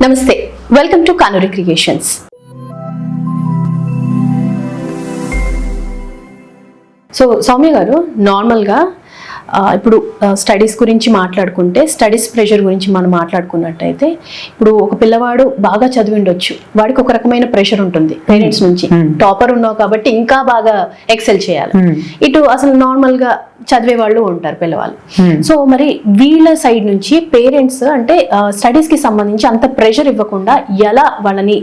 నమస్తే welcome to Kanuri creations so Soumya garu నార్మల్గా ఇప్పుడు స్టడీస్ గురించి మాట్లాడుకుంటే స్టడీస్ ప్రెషర్ గురించి మనం మాట్లాడుకున్నట్టయితే ఇప్పుడు ఒక పిల్లవాడు బాగా చదివిండొచ్చు. వాడికి ఒక రకమైన ప్రెషర్ ఉంటుంది పేరెంట్స్ నుంచి. టాపర్ ఉన్నావు కాబట్టి ఇంకా బాగా ఎక్సెల్ చేయాలి. ఇటు అసలు నార్మల్గా చదివే వాళ్ళు ఉంటారు పిల్లవాళ్ళు. సో మరి వీళ్ళ సైడ్ నుంచి పేరెంట్స్ అంటే స్టడీస్కి సంబంధించి అంత ప్రెషర్ ఇవ్వకుండా ఎలా వాళ్ళని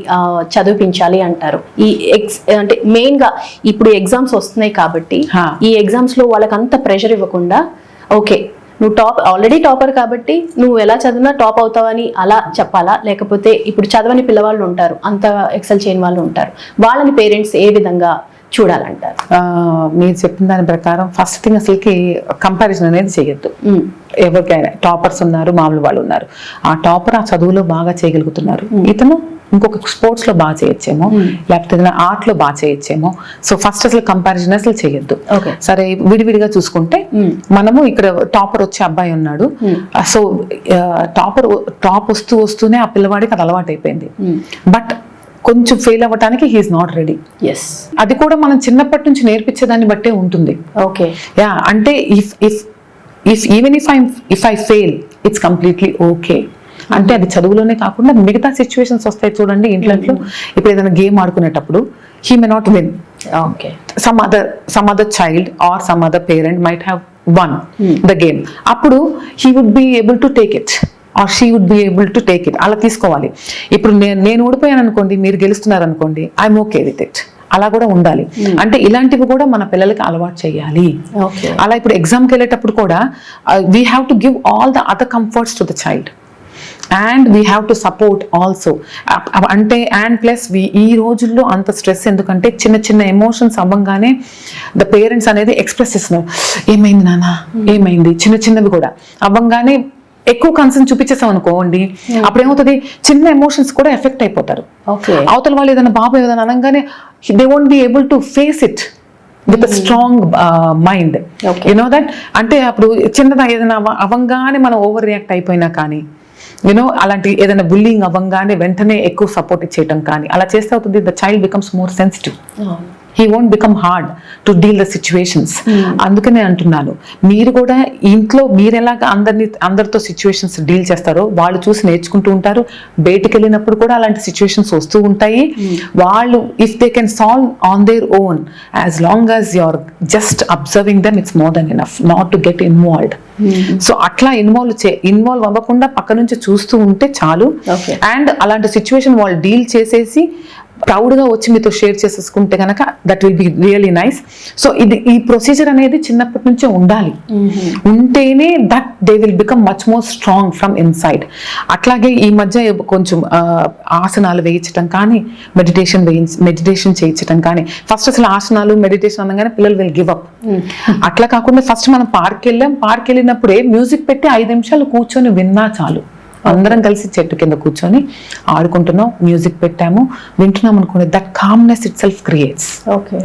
చదివించాలి అంటారు? ఈ ఎక్స్ అంటే మెయిన్గా ఇప్పుడు ఎగ్జామ్స్ వస్తున్నాయి కాబట్టి. ఈ ఎగ్జామ్స్లో వాళ్ళకి అంత ప్రెషర్ ఇవ్వకుండా ఓకే నువ్వు టాప్ ఆల్రెడీ టాపర్ కాబట్టి నువ్వు ఎలా చదివినా టాప్ అవుతావని అలా చెప్పాలా? లేకపోతే ఇప్పుడు చదవని పిల్లవాళ్ళు ఉంటారు అంత ఎక్సెల్ చేయని వాళ్ళు ఉంటారు. వాళ్ళని పేరెంట్స్ ఏ విధంగా చూడాలంటారు? మీరు చెప్పిన దాని ప్రకారం ఫస్ట్ థింగ్ అసలుకి కంపారిజన్ అనేది చేయొద్దు. ఎవరికైనా టాపర్స్ ఉన్నారు మామూలు వాళ్ళు ఉన్నారు. ఆ టాపర్ ఆ చదువులో బాగా చేయగలుగుతున్నారు. ఇతను ఇంకొక స్పోర్ట్స్లో బాగా చేయొచ్చేమో లేకపోతే ఏదైనా ఆర్ట్లో బాగా చేయొచ్చేమో. సో ఫస్ట్ అసలు కంపారిజన్ అసలు చేయొద్దు. సరే విడివిడిగా చూసుకుంటే. మనము ఇక్కడ టాపర్ వచ్చే అబ్బాయి ఉన్నాడు. సో టాపర్ టాప్ వస్తూ వస్తూనే ఆ పిల్లవాడికి అది అలవాటు అయిపోయింది. బట్ కొంచెం ఫెయిల్ అవ్వటానికి హీఈస్ నాట్ రెడీ ఎస్ అది కూడా మనం చిన్నప్పటి నుంచి నేర్పించేదాన్ని బట్టే ఉంటుంది. ఓకే. యా అంటే if if if even if I if I fail it's completely okay అంటే అది చదువులోనే కాకుండా మిగతా సిచ్యువేషన్స్ వస్తాయి చూడండి ఇంట్లో ఇప్పుడు ఏదైనా గేమ్ ఆడుకునేటప్పుడు he may not win okay. Some other some other child or some other parent might have won the game అప్పుడు he would be able to take it or she would be able to take it అలా తీసుకోవాలి. ఇప్పుడు నేను నేను ఓడిపోయాను అనుకోండి మీరు గెలుస్తున్నారు అనుకోండి ఐఎమ్ ఓకే విత్ ఇట్ అలా కూడా ఉండాలి. అంటే ఇలాంటివి కూడా మన పిల్లలకి అలవాటు చేయాలి. అలా ఇప్పుడు ఎగ్జామ్కి వెళ్ళేటప్పుడు కూడా we have to give all the other comforts to the child and we have to support also అంటే అండ్ ప్లస్ ఈ రోజుల్లో అంత స్ట్రెస్ ఎందుకంటే చిన్న చిన్న ఎమోషన్స్ అవ్వగానే ద పేరెంట్స్ అనేది ఎక్స్ప్రెస్ చేస్తున్నారు. ఏమైంది నాన్న? ఏమైంది? చిన్న చిన్నవి కూడా. అవ్వగానే ఎక్కువ కన్సర్న్ చూపించేసాం అనుకోండి అప్పుడు ఏమవుతుంది చిన్న ఎమోషన్స్ కూడా ఎఫెక్ట్ అయిపోతారు. అవతల వాళ్ళు ఏదైనా బాబు ఏదైనా అనగానే they won't be able to face it with strong mind Okay. You know that అంటే అప్పుడు చిన్నదా ఏదైనా అవ- అవ్వంగానే మనం ఓవర్ రియాక్ట్ అయిపోయినా కానీ యూనో అలాంటి ఏదైనా బుల్లింగ్ అవ్వంగానే వెంటనే ఎక్కువ సపోర్ట్ ఇచ్చేయటం కానీ అలా చేస్తే అవుతుంది the child becomes more sensitive he won't become hard to deal the situations అందుకనే అంటున్నాను. మీరు కూడా ఇంట్లో మీరు ఎలాగ అందరిని అందరితో సిచ్యువేషన్స్ డీల్ చేస్తారో వాళ్ళు చూసి నేర్చుకుంటూ ఉంటారు. బయటికి వెళ్ళినప్పుడు కూడా అలాంటి సిచ్యువేషన్స్ వస్తూ ఉంటాయి. వాళ్ళు if they can solve on their own as long as you're just observing them it's more than enough not to get involved so అట్లా ఇన్వాల్వ్ చే ఇన్వాల్వ్ అవ్వకుండా పక్క నుంచి చూస్తూ ఉంటే చాలు. అండ్ అలాంటి సిచ్యువేషన్ వాళ్ళు డీల్ చేసేసి ప్రౌడ్గా వచ్చి మీతో షేర్ చేసేసుకుంటే కనుక that will be really nice. So ఇది ఈ ప్రొసీజర్ అనేది చిన్నప్పటి నుంచే ఉండాలి. ఉంటేనే that they will become much more strong from inside. అట్లాగే ఈ మధ్య కొంచెం ఆసనాలు వేయించడం కానీ మెడిటేషన్ వేయించ మెడిటేషన్ చేయించడం కానీ ఫస్ట్ అసలు ఆసనాలు మెడిటేషన్ అనగానే పిల్లలు విల్ గివ్ అప్. అట్లా కాకుండా ఫస్ట్ మనం పార్క్ వెళ్ళాం. పార్క్ వెళ్ళినప్పుడే మ్యూజిక్ పెట్టి ఐదు నిమిషాలు కూర్చొని విన్నా చాలు. అందరం కలిసి చెట్టు కింద కూర్చొని ఆడుకుంటున్నాం మ్యూజిక్ పెట్టాము వింటున్నాం అనుకోండి that calmness itself creates.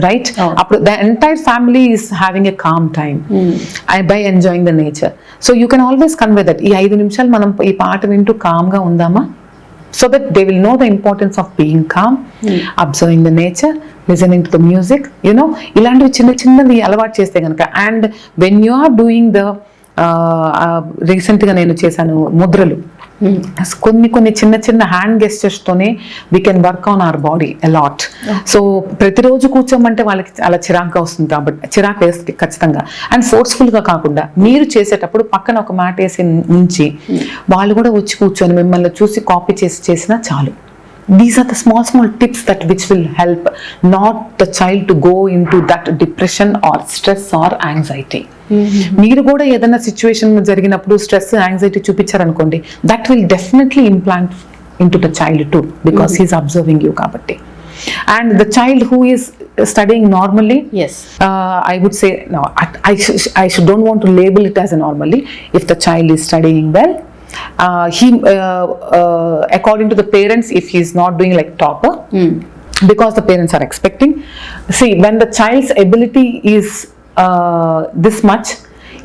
Right. అప్పుడు the entire family is having a calm time I by enjoying the nature so you can always convey that ఈ ఐదు నిమిషాలు మనం ఈ పాట వింటూ calm గా ఉందామా so that they will know the importance of being calm observing the nature listening to the music you know ఇలాంటివి చిన్న చిన్నవి అలవాటు చేస్తే కనుక and when you are doing the రీసెంట్గా నేను చేశాను ముద్రలు. కొన్ని కొన్ని చిన్న చిన్న హ్యాండ్ గెస్టర్స్ తోనే we can work on our body a lot so ప్రతిరోజు కూర్చోమంటే వాళ్ళకి చాలా చిరాకుగా వస్తుంది కాబట్టి చిరాకు వేస్తుంది ఖచ్చితంగా. అండ్ ఫోర్స్ఫుల్గా కాకుండా మీరు చేసేటప్పుడు పక్కన ఒక మ్యాట్ వేసి ఉంచి వాళ్ళు కూడా వచ్చి కూర్చొని మిమ్మల్ని చూసి కాపీ చేసి చేసినా చాలు. These are the small small tips that which will help not the child to go into that depression or stress or anxiety మీరు కూడా ఏదైనా సిచ్యువేషన్ జరిగినప్పుడు stress anxiety చూపించారనుకోండి that will definitely implant into the child to because he's observing you కాబట్టి and the child who is studying normally as I would say no. I, I, sh- I should don't want to label it as a normally. If the child is studying well, uh, he uh, uh, according to the parents, if he is not doing like topper, because the parents are expecting. See, when the child's ability is uh, this much,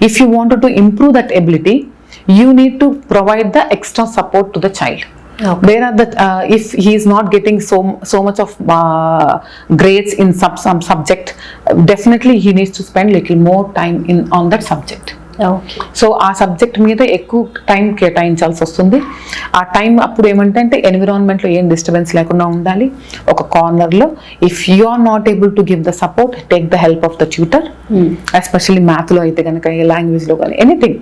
if you wanted to improve that ability, you need to provide the extra support to the child. Okay. where are the uh, if he is not getting so so much of uh, grades in sub some subject definitely he needs to spend little more time in on that subject so ఆ subject మీద ఎక్కువ time కేటాయించాల్సి వస్తుంది ఆ time అప్పుడు ఏమంటే అంటే ఎన్విరాన్మెంట్లో ఏం disturbance లేకుండా ఉండాలి. ఒక కార్నర్లో if you are not able to give the support take the help of the tutor especially మ్యాథ్లో అయితే కనుక లాంగ్వేజ్లో కానీ anything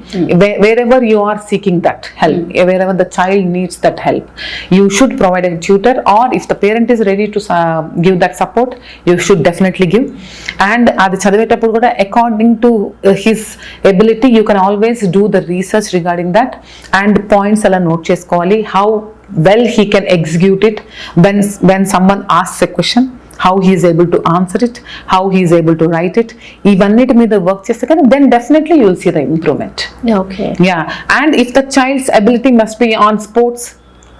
wherever you are seeking that help wherever the child needs that help you should provide a tutor or if the parent is ready to give that support you should definitely give and అది చదివేటప్పుడు కూడా according to his ability you can always do the research regarding that and points అలా note చేసుకోవాలి how well he can execute it when when someone as a question how he's able to answer it how he's able to write it ఇవన్నిటి మీద work చేస్తే కానీ then definitely you'll see the improvement okay yeah and if the child's ability must be on sports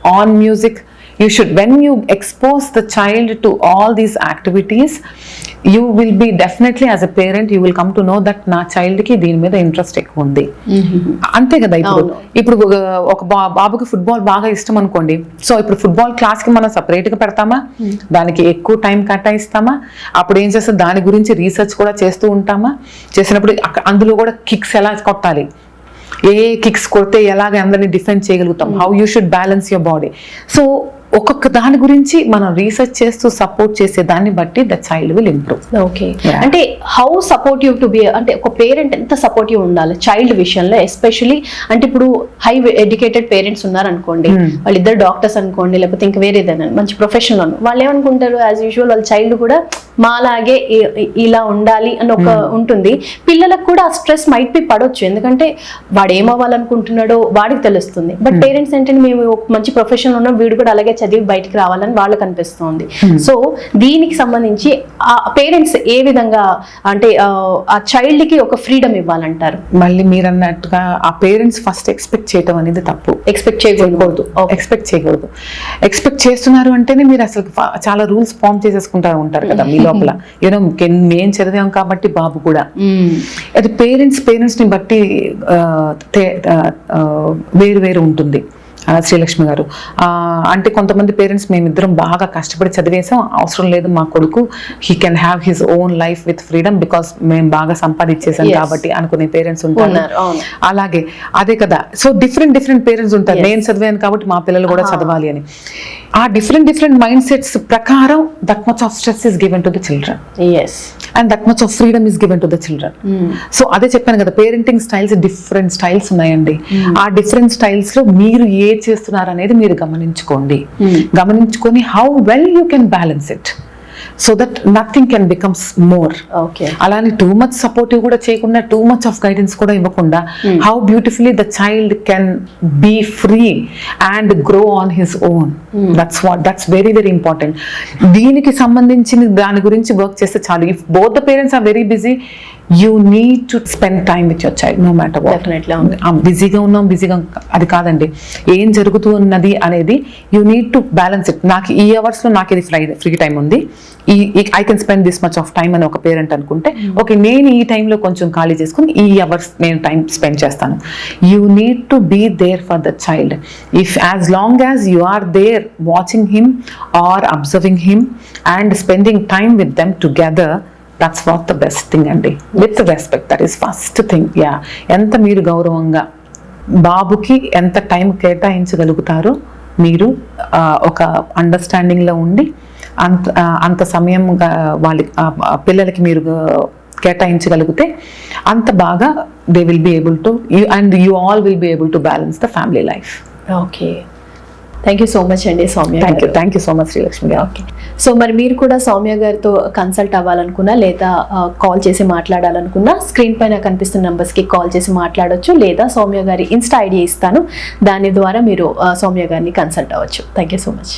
on music you should when you expose the child to all these activities you will be definitely as a parent you will come to know that నా child కి దీని మీద interest ఎక్కువ ఉంది. అంతే కదా ఇప్పుడు. ఇప్పుడు ఒక- బా- బాబుకి ఫుట్బాల్ బాగా ఇష్టం అనుకోండి. సో ఇప్పుడు ఫుట్బాల్ క్లాస్కి మనం separate గా పెడతామా దానికి ఎక్కువ టైం కేటాయిస్తామా? అప్పుడు ఏం చేస్తాం దాని గురించి రీసెర్చ్ కూడా చేస్తూ ఉంటామా? చేసినప్పుడు అందులో కూడా కిక్స్ ఎలా కొట్టాలి? ఏ కిక్స్ కొడితే ఎలాగ అందరినీ డిఫెండ్ చేయగలుగుతాం? How you should balance your body so ఒక్కొక్క దాని గురించి మనం రీసెర్చ్ చేస్తూ సపోర్ట్ చేసే దాన్ని బట్టి the child will improve okay. అంటే హౌ సపోర్టివ్ టు బి అంటే ఒక పేరెంట్ ఎంత సపోర్టివ్ ఉండాలి చైల్డ్ విషయంలో ఎస్పెషలీ అంటే ఇప్పుడు హై ఎడ్యుకేటెడ్ పేరెంట్స్ ఉన్నారనుకోండి Hmm. వాళ్ళిద్దరు డాక్టర్స్ అనుకోండి లేకపోతే ఇంకా వేరేదైనా మంచి ప్రొఫెషనల్ వాళ్ళు ఏమనుకుంటారు యాజ్ యూజువల్ వాళ్ళ చైల్డ్ కూడా మాలాగే ఇలా ఉండాలి అని ఒక ఉంటుంది. పిల్లలకు కూడా ఆ స్ట్రెస్ మైట్ బి పడవచ్చు ఎందుకంటే వాడు ఏమవ్వాలనుకుంటున్నాడో వాడికి తెలుస్తుంది. బట్ పేరెంట్స్ ఏంటంటే మేము ఒక మంచి ప్రొఫెషన్ ఉన్నాం వీడు కూడా అలాగే చదివి బయటికి రావాలని వాళ్ళకి అనిపిస్తుంది. సో దీనికి సంబంధించి ఆ పేరెంట్స్ ఏ విధంగా అంటే ఆ, చైల్డ్కి ఒక ఫ్రీడమ్ ఇవ్వాలంటారు? మళ్ళీ మీరు అన్నట్టుగా ఆ పేరెంట్స్ ఫస్ట్ ఎక్స్పెక్ట్ చేయటం అనేది తప్పు. ఎక్స్పెక్ట్ చేయకూడదు. ఎక్స్పెక్ట్ చేయకూడదు. ఎక్స్పెక్ట్ చేస్తున్నారు అంటేనే మీరు అసలు చాలా రూల్స్ ఫామ్ చేసేసుకుంటా ఉంటారు కదా. లోపల. యూనో మేము చదివాం కాబట్టి బాబు కూడా. అది పేరెంట్స్ పేరెంట్స్ని బట్టి తే- ఆ, ఆ, వేరు వేరు ఉంటుంది. శ్రీలక్ష్మి గారు. అంటే కొంతమంది పేరెంట్స్ మేమిద్దరం బాగా కష్టపడి చదివేసాం అవసరం లేదు మా కొడుకు he can have his own life with freedom because మేము బాగా సంపాదించేసాం. కాబట్టి అనుకునే పేరెంట్స్ ఉంటారు. అలాగే అదే కదా. సో డిఫరెంట్ డిఫరెంట్ పేరెంట్స్ ఉంటారు. నేను చదివాను కాబట్టి మా పిల్లలు కూడా. చదవాలి అని. ఆ డిఫరెంట్ డిఫరెంట్ మైండ్ సెట్స్ ప్రకారం that much of stress is given to the children and that much of freedom is given to the children so అదే చెప్పాను కదా పేరెంటింగ్ స్టైల్స్ డిఫరెంట్ స్టైల్స్ ఉన్నాయండి. ఆ డిఫరెంట్ స్టైల్స్లో మీరు ఏ చేస్తున్నారు అనేది మీరు గమనించుకోండి. గమనించుకొని how well you can balance it so that nothing can becomes more okay అలానే టూ మచ్ సపోర్టివ్ కూడా చేయకుండా టూ మచ్ ఆఫ్ గైడెన్స్ కూడా ఇవ్వకుండా how beautifully the child can be free and grow on his own that's what that's very very important దీనికి సంబంధించిన దాని గురించి work చేస్తే చాలు. If both the parents are very busy you need to spend time with your child no matter అవును. బిజీగా ఉన్నాం బిజీగా అది కాదండి. ఏం జరుగుతూ ఉన్నది అనేది you need to balance it నాకు ఈ అవర్స్లో నాకు ఇది ఫ్రై ఫ్రీ టైం ఉంది. ఈ I can spend this much of time అని ఒక పేరెంట్ అనుకుంటే ఓకే నేను ఈ టైంలో కొంచెం ఖాళీ చేసుకుని ఈ అవర్స్ నేను టైం స్పెండ్ చేస్తాను. You need to be there for the child if as long as you are there watching him or observing him and spending time with them together that's what the best thing అండి with respect that is first thing yeah ఎంత మీరు గౌరవంగా బాబుకి ఎంత time కేటాయించగలుగుతారో మీరు ఒక అండర్స్టాండింగ్లో ఉండి అంత అంత సమయంగా వాళ్ళ పిల్లలకి మీరు కేటాయించగలిగితే అంత బాగా they will be able to you and you all will be able to balance the family life okay thank you so much అండి Soumya thank you. Thank you so much Srilakshmi garu. Okay so మరి మీరు కూడా సౌమ్య గారితో consult అవ్వాలనుకున్నా లేదా call చేసి మాట్లాడాలనుకున్నా screen పైన కనిపిస్తున్న numbers కి కాల్ చేసి మాట్లాడొచ్చు లేదా సౌమ్య గారి ఇన్స్టా ఐడి ఇస్తాను. దాని ద్వారా మీరు సౌమ్య గారిని కన్సల్ట్ అవ్వచ్చు. Thank you so much